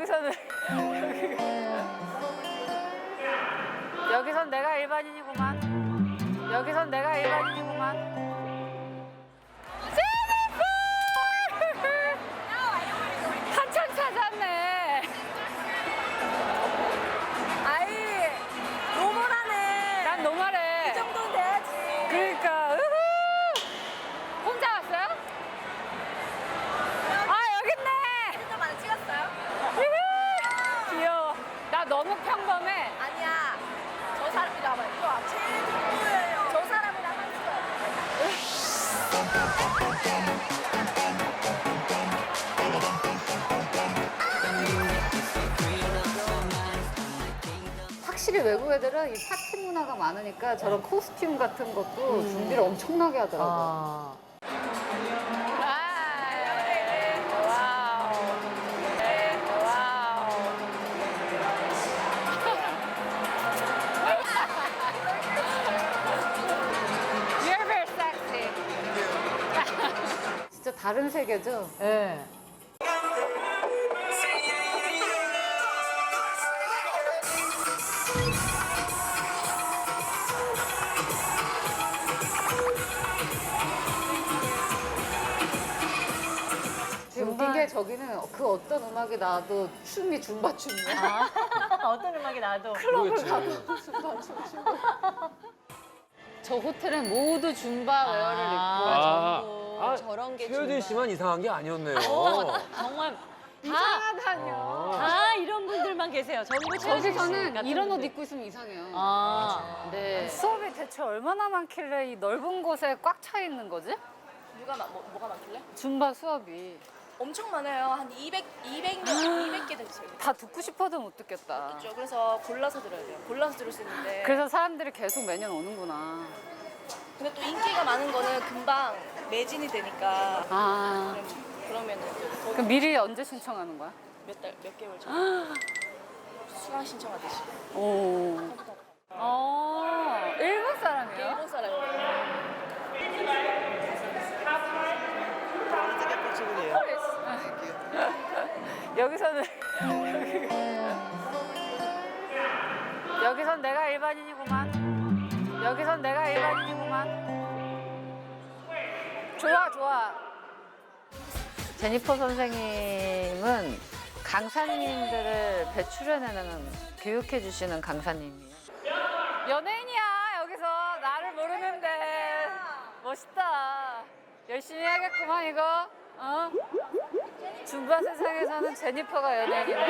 여기서는 여기선 내가 일반인이구만. 여기선 내가 일반인이구만. 한참 찾았네. 아이 노멀하네. 난 노말해. 이 정도는 돼야지. 그러니까 확실히 외국 애들은 이 파티 문화가 많으니까 저런 코스튬 같은 것도 준비를 엄청나게 하더라고요. 아. 와우. 네, 와우. You're very sexy. 진짜 다른 세계죠? 네. 저기는 그 어떤 음악이 나와도 춤이 줌바 춤이야. 어떤 음악이 나도. 모르겠지. 줌바 춤, 줌바. 저 호텔은 모두 줌바 웨어를 입고 아, 아, 저런 게 최효진 씨만 이상한 게 아니었네요. 정말 이상하다뇨. 아. 다 이런 분들만 계세요. 전부 저기서는 같은 이런 옷 분들. 입고 있으면 이상해요. 아. 네. 수업이 대체 얼마나 많길래 이 넓은 곳에 꽉 차 있는 거지? 누가 마, 뭐, 뭐가 많길래? 줌바 수업이 엄청 많아요. 한 200, 200명, 200개 됐어요. 다 듣고 싶어도 못 듣겠다. 그렇죠. 그래서 골라서 들어야 돼요. 골라서 들을 수 있는데. 그래서 사람들이 계속 매년 오는구나. 근데 또 인기가 많은 거는 금방 매진이 되니까. 아. 그럼, 그러면은 또 그럼 미리 언제 신청하는 거야? 몇 달, 몇 개월 전. 수강 신청하듯이. 오. 어, 일본 사람이에요? 일본 사람이에요. 여기서는 여기선 내가 일반인이구만. 여기선 내가 일반인이구만. 좋아 좋아. 제니퍼 선생님은 강사님들을 배출해내는 교육해 주시는 강사님이에요. 연예인이야 여기서 나를 모르는데 멋있다. 열심히 해야겠구만 이거. 어? 줌바 세상에서는 제니퍼가 연예인이네.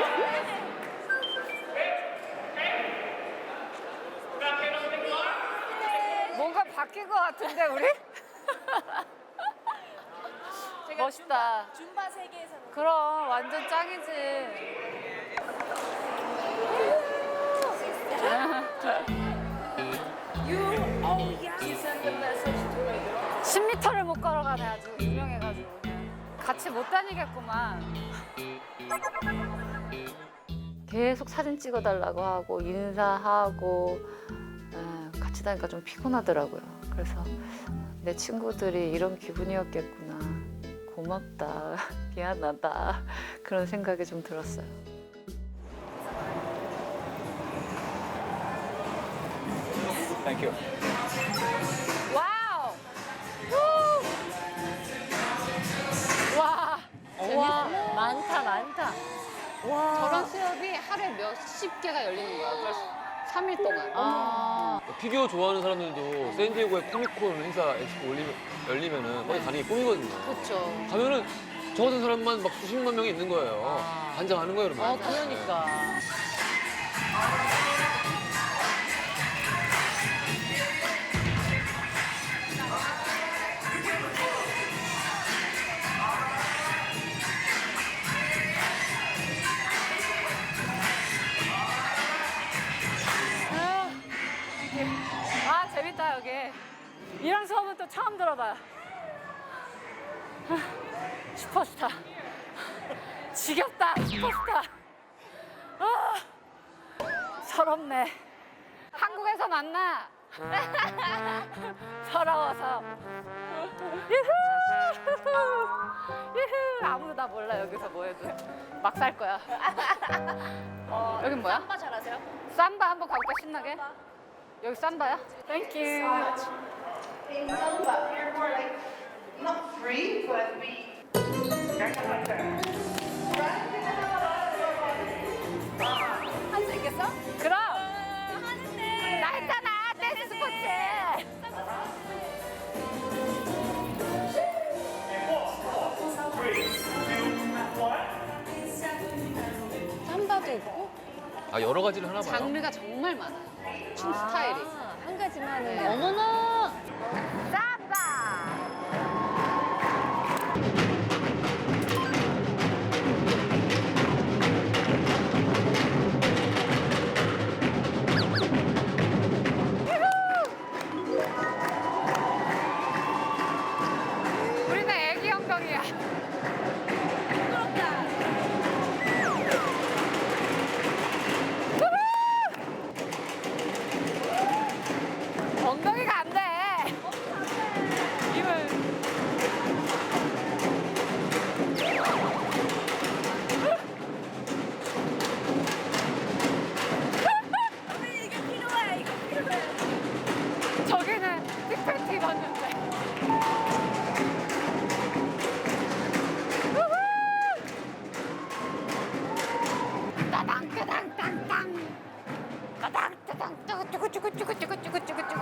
뭔가 바뀐 것 같은데 우리? 제가 멋있다. 줌바, 줌바 세계에서는 그럼 완전 짱이지. 어, 10m를 못 걸어가네 아주 유명해가지고 같이 못 다니겠구만. 계속 사진 찍어달라고 하고 인사하고 에, 같이 다니까 좀 피곤하더라고요. 그래서 내 친구들이 이런 기분이었겠구나. 고맙다, 미안하다 그런 생각이 좀 들었어요. 땡큐. 저런 수업이 하루에 몇십 개가 열리는 거야. 그래서 3일 동안. 아. 피규어 좋아하는 사람들도 샌디에고에 코미콘 행사 엑스포 올리면, 열리면은 거기 가는 게 꿈이거든요. 그렇죠. 가면은 저 같은 사람만 막 수십만 명이 있는 거예요. 아. 반장하는 거예요, 그러면. 어, 그러니까. 이런 수업은 또 처음 들어봐요. 슈퍼스타. 지겹다, 슈퍼스타. 아, 서럽네. 한국에서 만나. 서러워서. 유후! 유후! 아무도 나 몰라 여기서 뭐 해도 막 살 거야. 어, 여긴 뭐야? 삼바 잘하세요? 삼바 한번 가볼까 신나게? 여기 삼바야? 땡큐. Not free, but we. 할수 있겠어? 그럼. 나 했잖아 댄스 스포츠. 삼바도 있고. 아 여러 가지를 하나 봐요. 장르가 정말 많아요. 춤 스타일이. 아, 한 가지만은. 네. 어머나. 우리는 애기 엉덩이야. 저기는 빅팬티 입었는데. 따당 따당 땅땅 따당 따당. 쭈구쭈구쭈구쭈구쭈구쭈구.